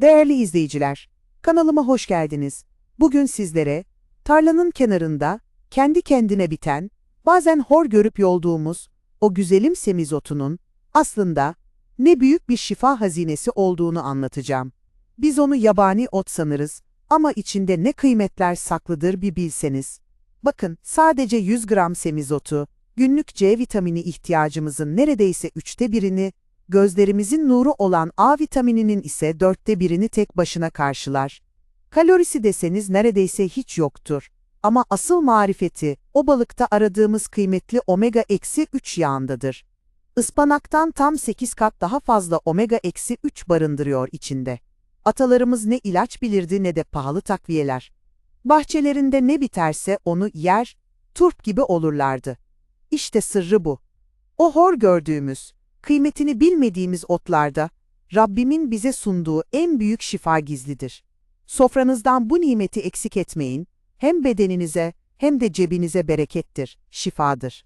Değerli izleyiciler, kanalıma hoş geldiniz. Bugün sizlere tarlanın kenarında kendi kendine biten, bazen hor görüp yolduğumuz o güzelim semizotunun aslında ne büyük bir şifa hazinesi olduğunu anlatacağım. Biz onu yabani ot sanırız ama içinde ne kıymetler saklıdır bir bilseniz. Bakın sadece 100 gram semizotu, günlük C vitamini ihtiyacımızın neredeyse üçte birini, gözlerimizin nuru olan A vitamininin ise dörtte birini tek başına karşılar. Kalorisi deseniz neredeyse hiç yoktur. Ama asıl marifeti o balıkta aradığımız kıymetli omega-3 yağındadır. Ispanaktan tam 8 kat daha fazla omega-3 barındırıyor içinde. Atalarımız ne ilaç bilirdi ne de pahalı takviyeler. Bahçelerinde ne biterse onu yer, turp gibi olurlardı. İşte sırrı bu. O hor gördüğümüz, kıymetini bilmediğimiz otlarda, Rabbimin bize sunduğu en büyük şifa gizlidir. Sofranızdan bu nimeti eksik etmeyin, hem bedeninize hem de cebinize berekettir, şifadır.